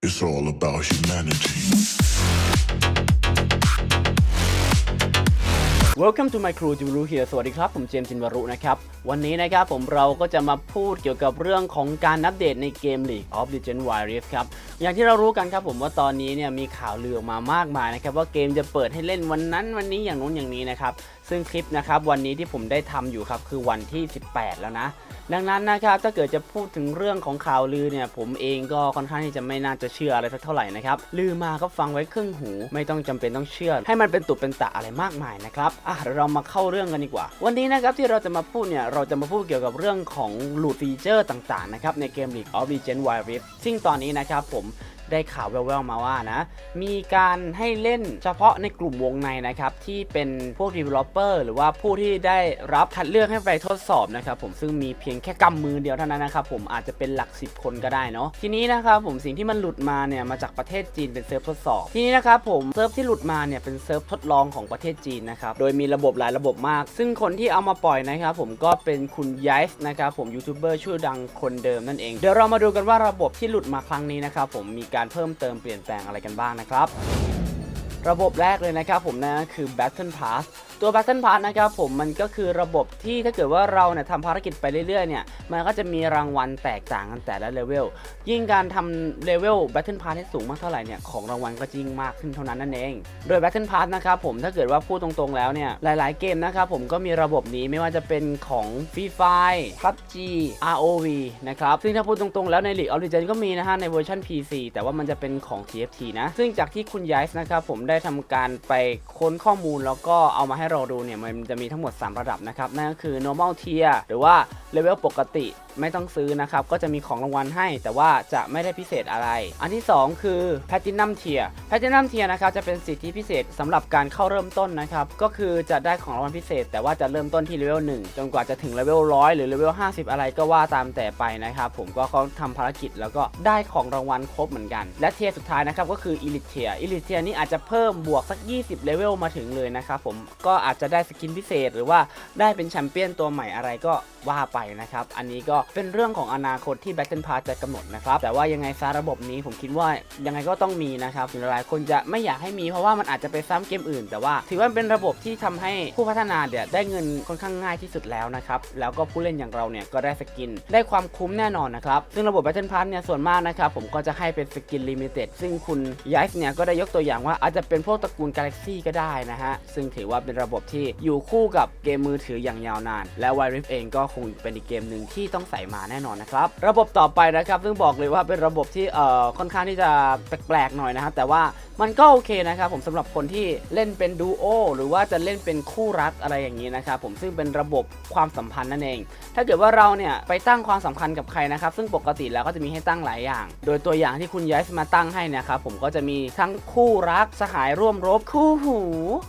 It's all about humanity. Welcome to my crew จิวรุ here สวัสดีครับ ผมเจมส์จินวารุนะครับ วันนี้นะครับผมเราก็จะมาพูดเกี่ยวกับเรื่องของการอัปเดตในเกม League of Legends Wild Rift ครับ อย่างที่เรารู้กันครับผมว่าตอนนี้เนี่ยมีข่าวลือออกมามากมายนะครับ ว่าเกมจะเปิดให้เล่นวันนั้นวันนี้อย่างนู้นอย่างนี้นะครับ ซึ่งคลิปนะครับวันนี้ที่ผมได้ทำอยู่ครับคือวันที่ 18 แล้วนะ ดังนั้นนะครับถ้าเกิดจะพูดถึงเรื่องของข่าวลือเนี่ยผมเองก็ค่อนข้างที่จะไม่น่าจะเชื่ออะไรสักเท่าไหร่นะครับลือมาก็ฟังไว้ครึ่งหู ไม่ต้องจำเป็นต้องเชื่อ ให้มันเป็นตุเป็นตะอะไรมากมายนะครับอะเดี๋ยวเรามาเข้าเรื่องกันดีกว่า วันนี้นะครับที่เราจะมาพูดเนี่ยเราจะมาพูดเกี่ยวกับเรื่องของหลุดฟีเจอร์ต่างๆนะครับในเกม League of Legends Wild Rift ซึ่งตอนนี้นะครับผม ได้ข่าวแว่วๆมาว่านะ มีการให้เล่นเฉพาะในกลุ่มวงในนะครับ ที่เป็นพวก developer หรือว่าผู้ที่ได้รับคัดเลือกให้ไปทดสอบนะครับผมซึ่งมีเพียงแค่กำมือเดียวเท่านั้นนะครับผมอาจจะเป็นหลัก 10 คนก็ได้เนาะทีนี้นะครับผมสิ่งที่มันหลุดมาเนี่ยมาจากประเทศจีนเป็นเซิร์ฟทดสอบ ทีนี้นะครับผมเซิร์ฟที่หลุดมาเนี่ยเป็นเซิร์ฟทดลองของประเทศจีนนะครับโดยมีระบบหลายระบบมาก ซึ่งคนที่เอามาปล่อยนะครับผมก็เป็นคุณย i สนะครับผมยูทูบเบอร์ชื่อดังคนเดิมนั่นเองเดี๋ยวเรามาดูกันว่าระบบที่หลุดมาครั้งนี้นะครับผมมีการเพิ่มเติมเปลี่ยนแปลงอะไรกันบ้างนะครับ ระบบแรกเลยนะครับผมนะคือ Battle Pass ตัว Battle Pass นะครับผมมันก็คือระบบที่ถ้าเกิดว่าเราเนี่ยทำภารกิจไปเรื่อยๆเนี่ยมันก็จะมีรางวัลแตกต่างกันแต่ละเลเวลยิ่งการทำเลเวล Battle Pass ให้สูงมากเท่าไหร่เนี่ยของรางวัลก็จะยิ่งมากขึ้นเท่านั้นนั่นเอง โดย Battle Pass นะครับผมถ้าเกิดว่าพูดตรงๆแล้วเนี่ยหลายๆเกมนะครับผมก็มีระบบนี้ไม่ว่าจะเป็นของ Free Fire PUBG ROV นะครับซึ่งถ้าพูดตรงๆแล้วใน League of Legends ก็มีนะฮะในเวอร์ชัน PC แต่ว่ามันจะเป็นของ TFT นะซึ่งจากที่คุณย i สนะครับผมได้ทำการไปค้นข้อมูลแล้วก็เอามาให้เราดูเนี่ยมันจะมีทั้งหมด 3 ระดับนะครับ นั่นก็คือ normal tier หรือว่าเลเวลปกติ ไม่ต้องซื้อนะครับ ก็จะมีของรางวัลให้ แต่ว่าจะไม่ได้พิเศษอะไร อันที่ 2 คือ platinum tier platinum tier นะครับจะเป็นสิทธิพิเศษสำหรับการเข้าเริ่มต้นนะครับ ก็คือจะได้ของรางวัลพิเศษ แต่ว่าจะเริ่มต้นที่เลเวล1จนกว่าจะถึงเลเวล100หรือเลเวล50 อะไรก็ว่าตามแต่ไปนะครับผมก็เขาทำภารกิจแล้วก็ได้ของรางวัลครบเหมือนกัน และเทียสุดท้ายนะครับก็คือ elite tier elite tier นี่อาจจะเพิ่มบวกสัก 20 เลเวลมาถึงเลยนะครับผมก็อาจจะได้สกินพิเศษ หรือว่าได้เป็นแชมเปี้ยนตัวใหม่อะไรก็ว่าไปนะครับ อันนี้ก็เป็นเรื่องของอนาคตที่ Battle Pass จะกำหนดนะครับ แต่ว่ายังไงซาระบบนี้ผมคิดว่ายังไงก็ต้องมีนะครับหลายคนจะไม่อยากให้มีเพราะว่ามันอาจจะไปซ้ำเกมอื่น แต่ว่าถือว่าเป็นระบบที่ทำให้ผู้พัฒนาเนี่ยได้เงินค่อนข้างง่ายที่สุดแล้วนะครับแล้วก็ผู้เล่นอย่างเราเนี่ยก็ได้สกิน ได้ความคุ้มแน่นอนนะครับซึ่งระบบ Battle Pass เนี่ยส่วนมากนะครับผมก็จะให้เป็นสกินลิมิเต็ดซึ่งคุณย i สเนี่ยก็ได้ยกตัวอย่างว่าอาจจะเป็นพวกตระกูล Galaxy ก็ได้นะฮะซึ่งถือว่าเป็นระบบที่อยู่คู่กับเกมมือถืออย่างยาวนาน และ w i r i f เองก็คงเป็นอีกเกมหนึ่งที่ต้องใส่มาแน่นอนนะครับ ระบบต่อไปนะครับซึ่งบอกเลยว่าเป็นระบบที่เอ่อค่อนข้างที่จะแปลกๆหน่อยนะครับแต่ว่ามันก็โอเคนะครับผมสำหรับคนที่เล่นเป็นดูโอหรือว่าจะเล่นเป็นคู่รักอะไรอย่างนี้นะครับผมซึ่งเป็นระบบความสัมพันธ์นั่นเอง ถ้าเกิดว่าเราเนี่ยไปตั้งความสัมพันธ์กับใครนะครับ ซึ่งปกติแล้วก็จะมีให้ตั้งหลายอย่าง โดยตัวอย่างที่คุณย้ายมาตั้งให้เนะครับผมก็จะมีทั้งคู่รักสหายร่วมรบคู่หู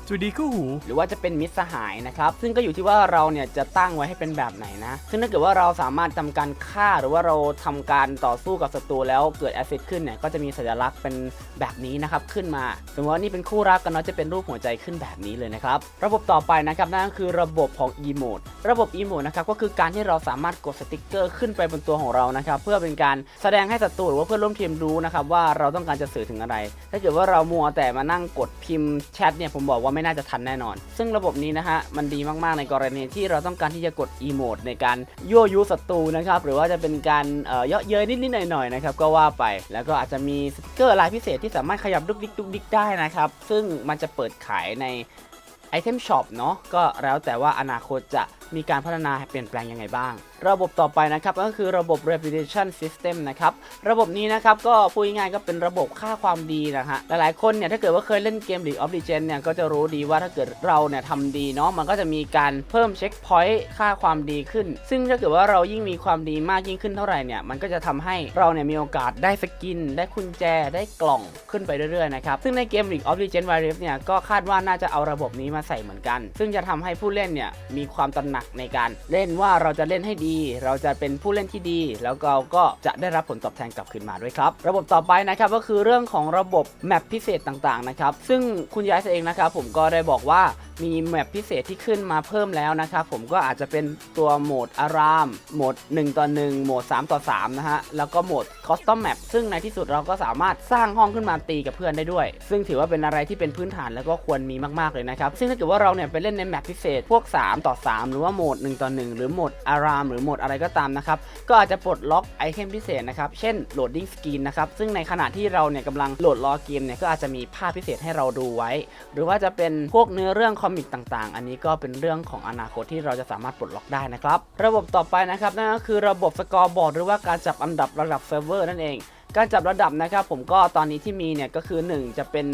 จูดีคู่หู หรือว่าจะเป็นมิตรสหายนะครับซึ่งก็อยู่ที่ว่าเราเนี่ยจะตั้งไว้ให้เป็นแบบไหนนะซึ่งถ้าเกิดว่าเราสามารถทำการฆ่าหรือว่าเราทำการต่อสู้กับศัตรูแล้วเกิดแอซิดขึ้นเนี่ยก็จะมีสัญลักษณ์เป็นแบบนี้นะครับขึ้นมา สมมติว่านี่เป็นคู่รักกันเนาะจะเป็นรูปหัวใจขึ้นแบบนี้เลยนะครับ ระบบต่อไปนะครับนั่นก็คือระบบของ emote ระบบ emote นะครับก็คือการที่เราสามารถกดสติกเกอร์ขึ้นไปบนตัวของเรานะครับเพื่อเป็นการแสดงให้ศัตรูหรือว่าเพื่อนร่วมทีมรู้นะครับว่าเราต้องการจะสื่อถึงอะไร ถ้าเกิดว่าเรามัวแต่มานั่งกดพิมพ์แชทเนี่ยผมบอกว่าไม่น่าจะทันแน่นอน ซึ่งระบบนี้นะฮะมันดีมากๆในกรณีที่เราต้องการที่จะกดอีโมดในการยั่วยุศัตรูนะครับหรือว่าจะเป็นการเอ่อเยาะเย้ยนิดๆหน่อยๆนะครับก็ว่าไปแล้วก็อาจจะมีสติกเกอร์ลายพิเศษที่สามารถขยับดุกดิกดุกดิกได้นะครับซึ่งมันจะเปิดขายในไอเทมช็อปเนาะก็แล้วแต่ว่าอนาคตจะมีการพัฒนาเปลี่ยนแปลงยังไงบ้าง ระบบต่อไปนะครับก็คือระบบ reputation system นะครับระบบนี้นะครับก็พูดง่ายๆก็เป็นระบบค่าความดีนะฮะหลายๆคนเนี่ยถ้าเกิดว่าเคยเล่นเกม League of Legends เนี่ยก็จะรู้ดีว่าถ้าเกิดเราเนี่ยทำดีเนาะมันก็จะมีการเพิ่มเช็คพอยต์ค่าความดีขึ้น ซึ่งถ้าเกิดว่าเรายิ่งมีความดีมากยิ่งขึ้นเท่าไหร่เนี่ยมันก็จะทำให้เราเนี่ยมีโอกาสได้สกิน ได้กุญแจได้กล่องขึ้นไปเรื่อยๆนะครับซึ่งในเกม League of Legends Wild Rift เนี่ยก็คาดว่าน่าจะเอาระบบนี้มาใส่เหมือนกัน ซึ่งจะทำให้ผู้เล่นเนี่ยมีความตระหนักในการเล่นว่าเราจะเล่นให้ดีเราจะเป็นผู้เล่นที่ดี แล้วเราก็จะได้รับผลตอบแทนกลับคืนมาด้วยครับ ระบบต่อไปนะครับก็คือเรื่องของระบบแมปพิเศษต่างๆนะครับ ซึ่งคุณยายเองนะครับผมก็ได้บอกว่า มีแมปพิเศษที่ขึ้นมาเพิ่มแล้วนะครับผมก็อาจจะเป็นตัวโหมดอาราม โหมด 1 ต่อ 1 โหมด 3 ต่อ 3 นะฮะ แล้วก็โหมดคอสตอมแมปซึ่งในที่สุดเราก็สามารถสร้างห้องขึ้นมาตีกับเพื่อนได้ด้วย ซึ่งถือว่าเป็นอะไรที่เป็นพื้นฐานแล้วก็ควรมีมากๆเลยนะครับ ซึ่งถ้าเกิดว่าเราเนี่ยไปเล่นในแมปพิเศษพวก 3 ต่อ 3 หรือว่าโหมด 1 ต่อ 1 หรือโหมดอาราม หรือโหมดอะไรก็ตามนะครับก็อาจจะปลดล็อกไอเทมพิเศษนะครับเช่นโหลดดิ้งสกรีนนะครับซึ่งในขณะที่เราเนี่ยกำลังโหลดรอเกมเนี่ยก็อาจจะมีภาพพิเศษให้เราดูไว้ หรือว่าจะเป็นพวกเนื้อเรื่องคอมิกต่างๆ อันนี้ก็เป็นเรื่องของอนาคตที่เราจะสามารถปลดล็อกได้นะครับ ระบบต่อไปนะครับนั่นก็คือระบบสกอร์บอร์ดหรือว่าการจับอันดับระดับเซิร์ฟเวอร์นั่นเองการจับระดับนะครับผมก็ตอนนี้ที่มีเนี่ยก็คือ 1 จะเป็น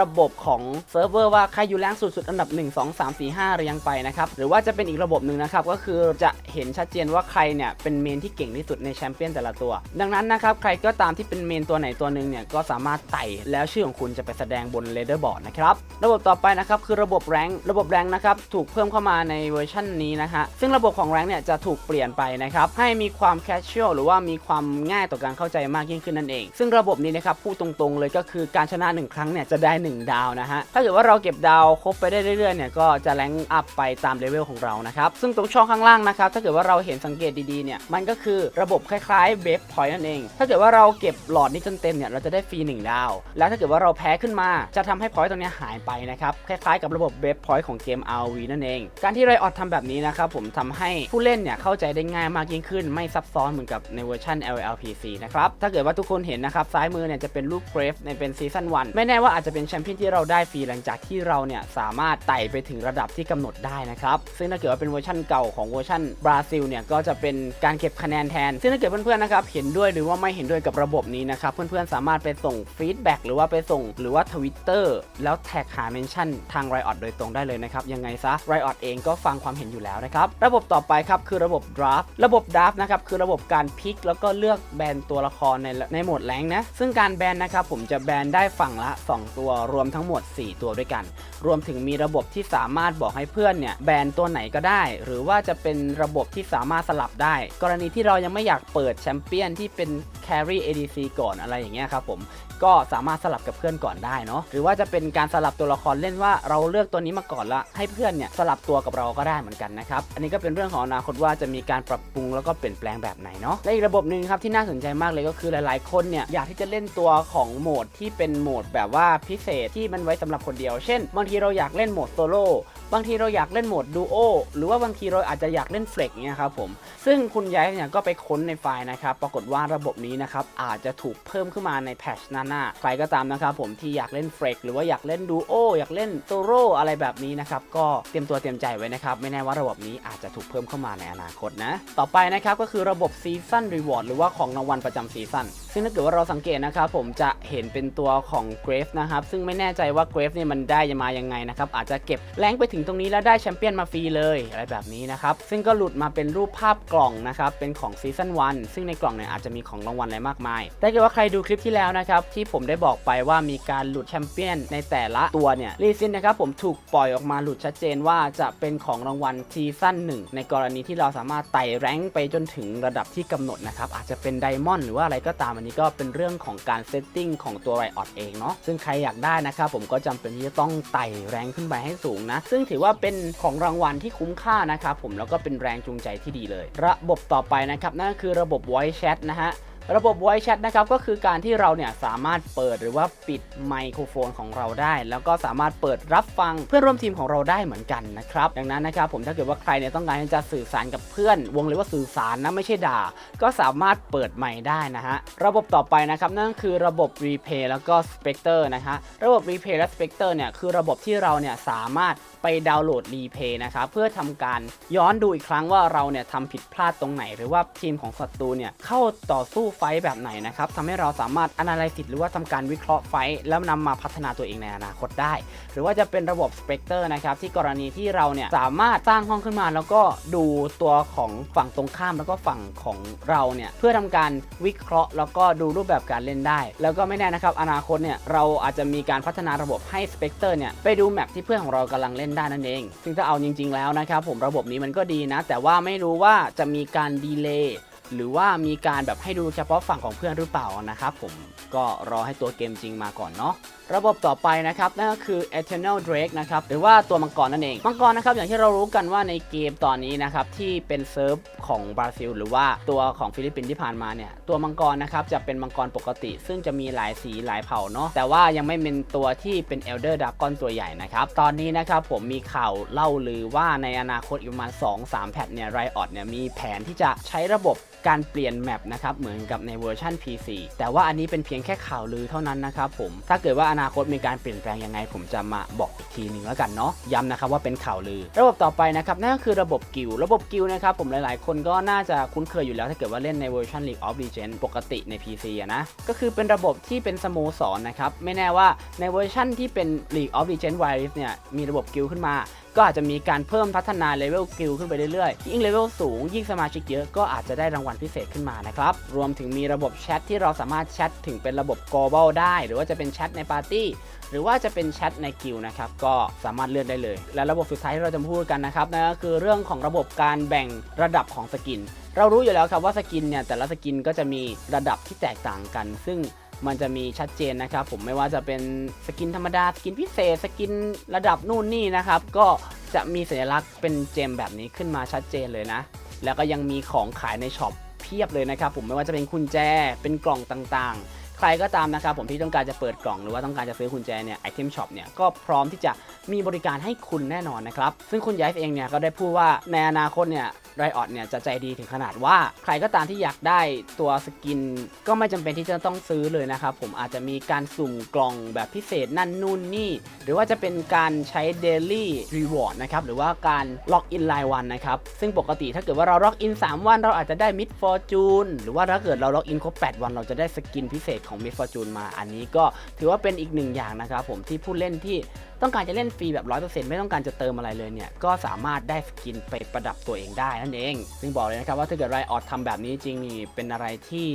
ระบบของเซิร์ฟเวอร์ว่าใครอยู่แรงสุดๆอันดับ 1 2 3 4 5เรียงไปนะครับ หรือว่าจะเป็นอีกระบบหนึ่งนะครับ ก็คือจะเห็นชัดเจนว่าใครเนี่ยเป็นเมนที่เก่งที่สุดในแชมเปี้ยนแต่ละตัว ดังนั้นนะครับใครก็ตามที่เป็นเมนตัวไหนตัวหนึ่งเนี่ยก็สามารถไต่แล้วชื่อของคุณจะไปแสดงบนเลเดอร์บอร์ดนะครับระบบต่อไปนะครับคือระบบแรงระบบแรงนะครับถูกเพิ่มเข้ามาในเวอร์ชันนี้นะฮะซึ่งระบบของแรงเนี่ยจะถูกเปลี่ยนไปนะครับให้มีความแคชช a l หรือว่ามีความง่ายต่อการเข้าใจมากยิ่งขึ้นนั่นเอง ซึ่งระบบนี้นะครับพูดตรงๆเลยก็คือการชนะ1ครั้งเนี่ยจะได้1ดาวนะฮะถ้าเกิดว่าเราเก็บดาวครบไปได้เรื่อยๆเนี่ยก็จะแรงอัพไปตามเลเวลของเรานะครับซึ่งตรงช่องข้างล่างนะครับถ้าเกิดว่าเราเห็นสังเกตดีๆเนี่ยมันก็คือระบบคล้ายๆเบฟพอยต์นั่นเอง ถ้าเกิดว่าเราเก็บหลอดนี้จนเต็มเนี่ยเราจะได้ฟรี1ดาว แล้วถ้าเกิดว่าเราแพ้ขึ้นมาจะทำให้พอยต์ตรงนี้หายไปนะครับคล้ายๆกับระบบเบฟพอยต์ของเกม RV นั่นเอง การที่ไรออดทำแบบนี้นะครับผมทำให้ผู้เล่นเนี่ยเข้าใจได้ง่ายมากยิ่งขึ้น ไม่ซับซ้อนเหมือนกับในเวอร์ชัน LLPC นะครับถ้าเกิดว่าทุกคนเห็นนะครับซ้ายมือเนี่ยจะเป็นรูปเกรฟในเป็นซีซั่น1ไม่แน่ว่าอาจจะเป็นแชมเปี้ยนที่เราได้ฟรีหลังจากที่เราเนี่ยสามารถไต่ไปถึงระดับที่กำหนดได้นะครับ ซึ่งถ้าเกิดว่าเป็นเวอร์ชันเก่าของเวอร์ชันบราซิลเนี่ยก็จะเป็นการเก็บคะแนนแทน ซึ่งถ้าเกิดเพื่อนๆนะครับเห็นด้วยหรือว่าไม่เห็นด้วยกับระบบนี้นะครับ เพื่อนๆสามารถไปส่งฟีดแบ็กหรือว่าไปส่งหรือว่าทวิตเตอร์แล้วแท็กหาเมนชั่นทาง Riot โดยตรงได้เลยนะครับยังไงซะ Riot เองก็ฟังความเห็นอยู่แล้วนะครับระบบต่อไปครับคือระบบ draft ระบบ draft นะครับคือระบบการพิกแล้วก็เลือกแบนตัวละครในในโหมดแรงนะซึ่งการแบนนะครับผมจะแบนได้ฝั่งละ 2 ตัวรวมทั้งหมด 4 ตัวด้วยกัน รวมถึงมีระบบที่สามารถบอกให้เพื่อนเนี่ยแบนตัวไหนก็ได้ หรือว่าจะเป็นระบบที่สามารถสลับได้ กรณีที่เรายังไม่อยากเปิดแชมเปี้ยนที่เป็น carry ADC ก่อนอะไรอย่างเงี้ยครับผมก็สามารถสลับกับเพื่อนก่อนได้เนาะหรือว่าจะเป็นการสลับตัวละครเล่นว่าเราเลือกตัวนี้มาก่อนละให้เพื่อนเนี่ยสลับตัวกับเราก็ได้เหมือนกันนะครับอันนี้ก็เป็นเรื่องของอนาคตว่าจะมีการปรับปรุงแล้วก็เปลี่ยนแปลงแบบไหนเนาะและอีกระบบหนึ่งครับที่น่าสนใจมากเลยก็คือหลาย ๆ คนเนี่ยอยากที่จะเล่นตัวของโหมดที่เป็นโหมดแบบว่าพิเศษที่มันไว้สำหรับคนเดียว เช่น บางทีเราอยากเล่นโหมดโซโล่ บางทีเราอยากเล่นโหมดดูโอ หรือว่าบางทีเราอาจจะอยากเล่นเฟลกเนี่ยครับผม ซึ่งคุณย้ายเนี่ยก็ไปค้นในไฟล์นะครับ ปรากฏว่าระบบนี้นะครับอาจจะถูกเพิ่มขึ้นมาในแพทชหน้าๆ ใครก็ตามนะครับผมที่อยากเล่นเฟลกหรือว่าอยากเล่นดูโออยากเล่นโซโล่อะไรแบบนี้นะครับก็เตรียมตัวเตรียมใจไว้นะครับ ไม่แน่ว่าระบบนี้อาจจะถูกเพิ่มเข้ามาในอนาคตนะ ต่อไปนะครับก็คือระบบซีซั n นรีวอร์ดหรือว่าของรางวัลประจำซีซั่นซึ่งถ้าเกิดว่าเราสังเกตนะครับผมจะเห็นเป็นตัวของเกรฟนะครับซึ่งไม่แน่ใจว่าเกรฟเนี่ยมันได้มายังไงนะครับ อาจจะเก็บแรงไปถึงตรงนี้แล้วได้แชมเปี้ยนมาฟรีเลยอะไรแบบนี้นะครับ ซึ่งก็หลุดมาเป็นรูปภาพกล่องนะครับ เป็นของซีซั่น1ซึ่งในกล่องเนี่ยอาจจะมีของรางวัลอะไรมากมาย ถ้าเกิดว่าใครดูคลิปที่แล้วนะครับที่ผมได้บอกไปว่ามีการหลุดแชมเปี้ยนในแต่ละตัวเนี่ยรีซินนะครับผมถูกปล่อยออกมาหลุดชัดเจนว่าจะเป็นของรางวัลซีซั่น1ในกรณีที่เราสามารถไต่แรงไปจนถึงระดับที่กำหนดนะครับอาจจะเป็นไดมอนด์หรือว่าอะไรก็ตามอันนี้ก็เป็นเรื่องของการเซตติ้งของตัวไรออดเองเนาะซึ่งใครอยากได้นะครับผมก็จำเป็นที่จะต้องไต่แรงขึ้นไปให้สูงนะ ซึ่งถือว่าเป็นของรางวัลที่คุ้มค่านะครับผมแล้วก็เป็นแรงจูงใจที่ดีเลย ระบบต่อไปนะครับนั่นคือระบบ voice chat นะฮะ ระบบ voice chat นะครับก็คือการที่เราเนี่ยสามารถเปิดหรือว่าปิดไมโครโฟนของเราได้ แล้วก็สามารถเปิดรับฟังเพื่อนร่วมทีมของเราได้เหมือนกันนะครับดังนั้นนะครับผมถ้าเกิดว่าใครเนี่ยต้องการจะสื่อสารกับเพื่อน วงเลยว่าสื่อสารนะไม่ใช่ด่า ก็สามารถเปิดไมค์ได้นะฮะระบบต่อไปนะครับนั่นคือระบบ replay แล้วก็ specter นะฮะระบบ replay และ specter เนี่ยคือระบบที่เราเนี่ยสามารถ ไปดาวน์โหลดรีเพย์นะครับเพื่อทำการย้อนดูอีกครั้งว่าเราเนี่ยทำผิดพลาดตรงไหน หรือว่าทีมของศัตรูเนี่ยเข้าต่อสู้ไฟแบบไหนนะครับทำให้เราสามารถ analyze หรือว่าทำการวิเคราะห์ไฟแล้วนำมาพัฒนาตัวเองในอนาคตได้ หรือว่าจะเป็นระบบ Spectre นะครับที่กรณีที่เราเนี่ยสามารถสร้างห้องขึ้นมา แล้วก็ดูตัวของฝั่งตรงข้ามแล้วก็ฝั่งของเราเนี่ยเพื่อทำการวิเคราะห์ แล้วก็ดูรูปแบบการเล่นได้ แล้วก็ไม่แน่นะครับอนาคตเนี่ยเราอาจจะมีการพัฒนาระบบให้ Spectre เนี่ยไปดูแมปที่เพื่อนของเรากำลังเล่นได้นั่นเอง ซึ่งถ้าเอาจริง ๆแล้วนะครับผมระบบนี้มันก็ดีนะ แต่ว่าไม่รู้ว่าจะมีการดีเลย์หรือว่ามีการแบบให้ดูเฉพาะฝั่งของเพื่อนหรือเปล่านะครับผมก็รอให้ตัวเกมจริงมาก่อนเนาะ ระบบต่อไปนะครับนั่นก็คือ Eternal Drake นะครับหรือว่าตัวมังกรนั่นเองมังกรนะครับอย่างที่เรารู้กันว่าในเกมตอนนี้นะครับที่เป็นเซิร์ฟของบราซิล หรือว่าตัวของฟิลิปปินส์ที่ผ่านมาเนี่ยตัวมังกรนะครับจะเป็นมังกรปกติ ซึ่งจะมีหลายสีหลายเผ่าเนาะแต่ว่ายังไม่เป็นตัวที่เป็น Elder Dragon ตัวใหญ่นะครับตอนนี้นะครับผมมีข่าวเล่าลือว่าในอนาคตอีกประมาณ 2-3 แพทเนี่ยไรออดเนี่ยมีแผนที่จะใช้ระบบการเปลี่ยนแมปนะครับเหมือนกับในเวอร์ชัน PC แต่ว่าอันนี้เป็นเพียงแค่ข่าวลือเท่านั้นนะครับผมถ้าเกิดว่าอนาาคตมีการเปลี่ยนแปลงยังไง ผมจะมาบอกอีกทีหนึ่งแล้วกันเนาะย้ำนะครับว่าเป็นข่าวลือ ระบบต่อไปนะครับนั่นก็คือระบบกิลระบบกิลนะครับผมหลายๆ คนก็น่าจะคุ้นเคยอยู่แล้วถ้าเกิดว่าเล่นในเวอร์ชัน League of Legends ปกติใน PC อะนะก็คือเป็นระบบที่เป็นสโมสรนะครับไม่แน่ว่าในเวอร์ชันที่เป็น League of Legends Wild Rift เนี่ยมีระบบกิลขึ้นมาก็อาจจะมีการเพิ่มพัฒนาเลเวลกิลขึ้นไปเรื่อยๆ ยิ่งเลเวลสูง ยิ่งสมาชิกเยอะก็อาจจะได้รางวัลพิเศษขึ้นมานะครับ รวมถึงมีระบบแชทที่เราสามารถแชทถึงเป็นระบบ global ได้ หรือว่าจะเป็นแชทในปาร์ตี้หรือว่าจะเป็นแชทในกิลนะครับก็สามารถเลื่อนได้เลย และระบบสุดท้ายที่เราจะพูดกันนะครับนั่นก็คือเรื่องของระบบการแบ่งระดับของสกิน เรารู้อยู่แล้วครับว่าสกินเนี่ยแต่ละสกินก็จะมีระดับที่แตกต่างกัน ซึ่ง มันจะมีชัดเจนนะครับผมไม่ว่าจะเป็นสกินธรรมดาสกินพิเศษ สกินระดับนู่นนี่นะครับ ก็จะมีสัญลักษณ์เป็นเจมแบบนี้ขึ้นมาชัดเจนเลยนะ แล้วก็ยังมีของขายในช็อปเพียบเลยนะครับผมไม่ว่าจะเป็นกุญแจเป็นกล่องต่างๆ ใครก็ตามนะครับผมที่ต้องการจะเปิดกล่องหรือว่าต้องการจะซื้อกุญแจเนี่ยไอเทมช็อปเนี่ยก็พร้อมที่จะมีบริการให้คุณแน่นอนนะครับ ซึ่งคุณยายเองเนี่ยก็ได้พูดว่าในอนาคตเนี่ย ไรออดเนี่ยจะใจดีถึงขนาดว่าใครก็ตามที่อยากได้ตัวสกิน ก็ไม่จำเป็นที่จะต้องซื้อเลยนะครับ ผมอาจจะมีการสุ่มกล่องแบบพิเศษนั่นนู่นนี่ หรือว่าจะเป็นการใช้ Daily Reward นะครับหรือว่าการล็อกอินรายวันนะครับ ซึ่งปกติถ้าเกิดว่าเราล็อกอิน 3 วัน เราอาจจะได้ Mid Fortune หรือว่าถ้าเกิดเราล็อกอินครบ 8 วัน เราจะได้สกินพิเศษของ Mid Fortune มา อันนี้ก็ถือว่าเป็นอีกหนึ่งอย่างนะครับผมที่ผู้เล่นที่ต้องการจะเล่นฟรีแบบ 100%ไม่ต้องการจะเติมอะไรเลยเนี่ยก็สามารถได้สกินไปประดับตัวเองได้นั่นเอง ซึ่งบอกเลยนะครับว่าถ้าเกิดไรออดทำแบบนี้จริงนี่เป็นอะไรที่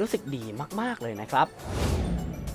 รู้สึกดีมากๆเลยนะครับ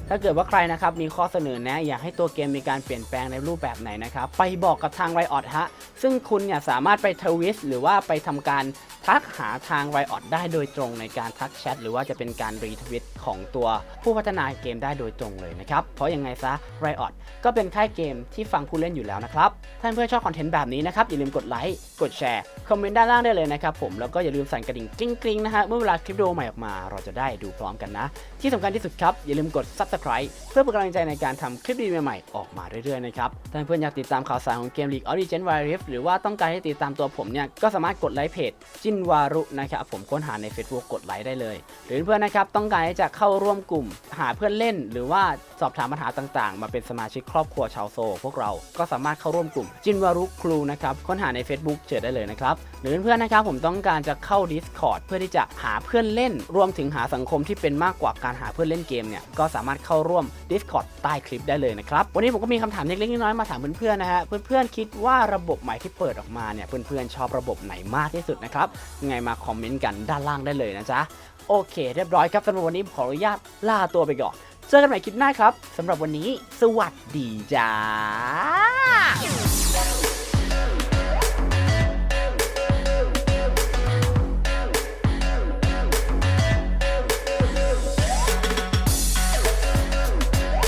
ถ้าเกิดว่าใครนะครับมีข้อเสนอแนะอยากให้ตัวเกมมีการเปลี่ยนแปลงในรูปแบบไหนนะครับ ไปบอกกับทางไรออดฮะ ซึ่งคุณเนี่ยสามารถไปทวิสหรือว่าไปทำการ ทักหาทาง Riot ได้โดยตรงในการทักแชทหรือว่าจะเป็นการรีทวิตของตัวผู้พัฒนาเกมได้โดยตรงเลยนะครับ เพราะยังไงซะ Riot ก็เป็นค่ายเกมที่ฟังผู้เล่นอยู่แล้วนะครับ ท่านเพื่อนชอบคอนเทนต์แบบนี้นะครับ อย่าลืมกดไลค์กดแชร์ คอมเมนต์ด้านล่างได้เลยนะครับผมแล้วก็อย่าลืมสั่นกระดิ่งกริ๊งๆนะฮะเมื่อเวลาคลิปวิดีโอใหม่ออกมา เราจะได้ดูพร้อมกันนะ ที่สำคัญที่สุดครับอย่าลืมกด subscribe เพื่อเป็นกำลังใจในการทำคลิปดีๆใหม่ๆออกมาเรื่อยๆนะครับท่านเพื่อนอยากติดตามข่าวสารของเกม League of Legends Wild Rift หรือว่าต้องการให้ติดตามตัวผมเนี่ยก็สามารถกดไลค์เพจจินวารุนะครับผมค้นหาใน Facebook กดไลค์ได้เลย หรือเพื่อนนะครับต้องการที่จะเข้าร่วมกลุ่มหาเพื่อนเล่นหรือว่า อบถามปัญหาต่างๆ มาเป็นสมาชิกครอบครัวชาวโซ พวกเราก็สามารถเข้าร่วมกลุ่มจินวารุครูนะครับค้นหาใน Facebook เจอได้เลยนะครับหรือเพื่อนๆนะครับผมต้องการจะเข้า Discord เพื่อที่จะหาเพื่อนเล่น รวมถึงหาสังคมที่เป็นมากกว่าการหาเพื่อนเล่นเกมเนี่ยก็สามารถเข้าร่วม Discord ใต้คลิปได้เลยนะครับวันนี้ผมก็มีคำถามเล็กๆน้อยๆมาถามเพื่อนๆนะฮะเพื่อนๆคิดว่าระบบใหม่ที่เปิดออกมาเนี่ยเพื่อนๆชอบระบบไหนมากที่สุดนะครับไงมาคอมเมนต์กันด้านล่างได้เลยนะจ๊ะโอเค เรียบร้อยครับสำหรับวันนี้ขออนุญาตลาตัวไปก่อน เจอกันใหม่คลิปหน้าครับสำหรับวันนี้ สวัสดีจ้า